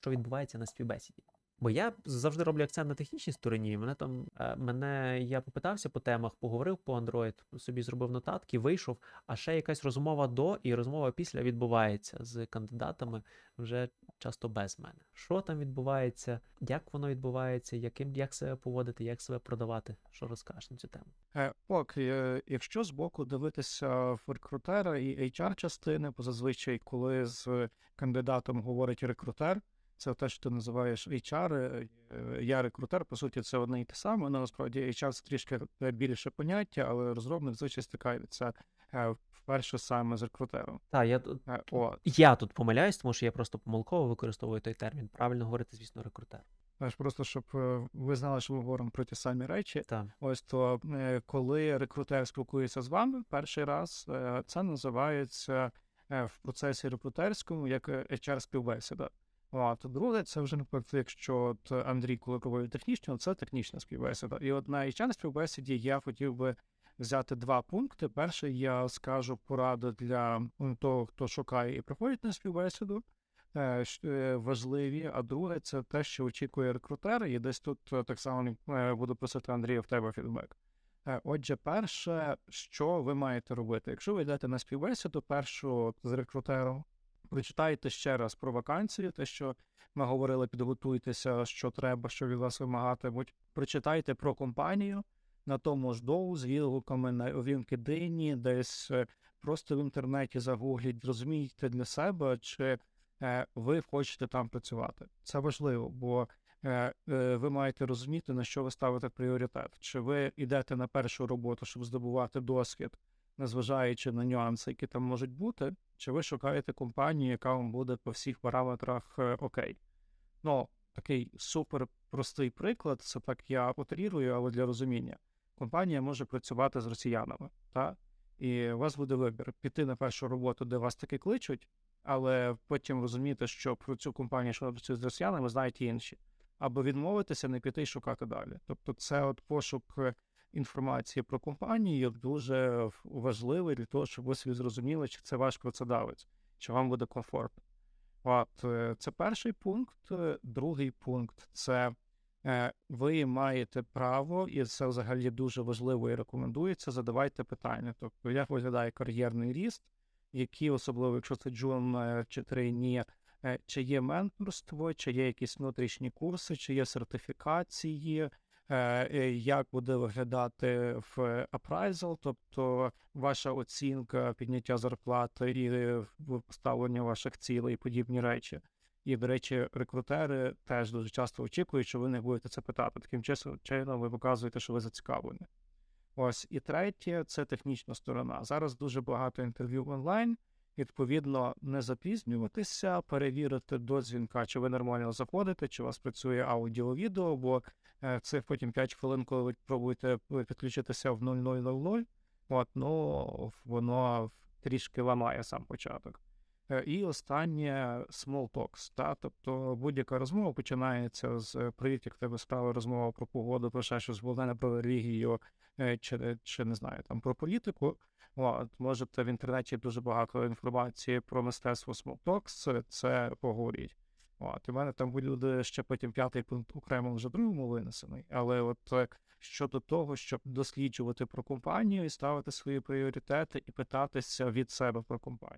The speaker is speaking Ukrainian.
що відбувається на співбесіді. Бо я завжди роблю акцент на технічній стороні. Мене там е, мене я попитався по темах, поговорив по Android, собі зробив нотатки, вийшов. А ще якась розмова до і розмова після відбувається з кандидатами вже часто без мене. Що там відбувається, як воно відбувається, яким як себе поводити, як себе продавати? Що розкажеш на цю тему? Е, Ок, е, якщо збоку дивитися в рекрутера і HR частини, бо зазвичай, коли з кандидатом говорить рекрутер, це те, що ти називаєш HR, е, я рекрутер, по суті, це одне і те саме, але насправді HR це трішки більше поняття, але розробник звичайно стикається е, вперше саме з рекрутером. Так, я тут Е, От. я тут помиляюсь, тому що я просто помилково використовую той термін. Правильно говорити, звісно, рекрутер. Знаєш, просто щоб ви знали, що ми говоримо про ті самі речі. Так. Ось то, коли рекрутер спілкується з вами перший раз, це називається в процесі рекрутерському як е, HR-співбесіда. От, друге, це вже наприклад, якщо от Андрій, коли проводить технічну, це технічна співбесіда. І от на HR співбесіді я хотів би взяти два пункти. Перший я скажу пораду для того, хто шукає і приходить на співбесіду. е, е, Важливі, а друге, це те, що очікує рекрутер, і десь тут е, так само буду просити Андрія в тебе фідбек. Отже, перше, що ви маєте робити? Якщо ви йдете на співбесіду, першу з рекрутером, прочитайте ще раз про вакансію, те, що ми говорили, підготуйтеся, що треба, що від вас вимагатимуть. Прочитайте про компанію на тому ж доу з відгуками на LinkedIn, десь е, просто в інтернеті загугліть, зрозумійте для себе, чи е, ви хочете там працювати. Це важливо, бо е, ви маєте розуміти, на що ви ставите пріоритет. Чи ви йдете на першу роботу, щоб здобувати досвід, незважаючи на нюанси, які там можуть бути, чи ви шукаєте компанію, яка вам буде по всіх параметрах е, окей. Ну, такий супер простий приклад, це так я утрірую, але для розуміння. Компанія може працювати з росіянами, та? і у вас буде вибір піти на першу роботу, де вас таки кличуть, але потім розуміти, що про цю компанію, що вона працює з росіянами, знають інші. Або відмовитися, не піти і шукати далі. Тобто, це от пошук е, інформації про компанію дуже важливий для того, щоб ви собі зрозуміли, чи це ваш працедавець, чи вам буде комфортно. От е, це перший пункт. Е, Другий пункт це е, ви маєте право, і це взагалі дуже важливо і рекомендується. Задавайте питання. Тобто, як виглядає кар'єрний ріст, які, особливо, якщо це джун чи трейні, чи є менторство, чи є якісь внутрішні курси, чи є сертифікації, як буде виглядати в appraisal, тобто ваша оцінка, підняття зарплати і е, поставлення ваших цілей і подібні речі. І, до речі, рекрутери теж дуже часто очікують, що ви не будете це питати. Таким чином ви показуєте, що ви зацікавлені. Ось і третє це технічна сторона. Зараз дуже багато інтерв'ю онлайн. Відповідно, не запізнюватися, перевірити до дзвінка, чи ви нормально заходите, чи у вас працює аудіо-відео, бо е, це потім 5 хвилин, коли ви пробуєте е, підключитися в 0000, от, ну, воно трішки ламає сам початок. Е, І останнє small talks, та, тобто будь-яка розмова починається з е, привіт, як тебе справа розмова про погоду, про ще щось, головне про релігію, е, чи, чи не знаю, там про політику. От, можете в інтернеті дуже багато інформації про мистецтво small talks, це, поговоріть. От, і в мене там буде ще потім п'ятий пункт окремо вже другому винесений. Але от щодо того, щоб досліджувати про компанію і ставити свої пріоритети і питатися від себе про компанію.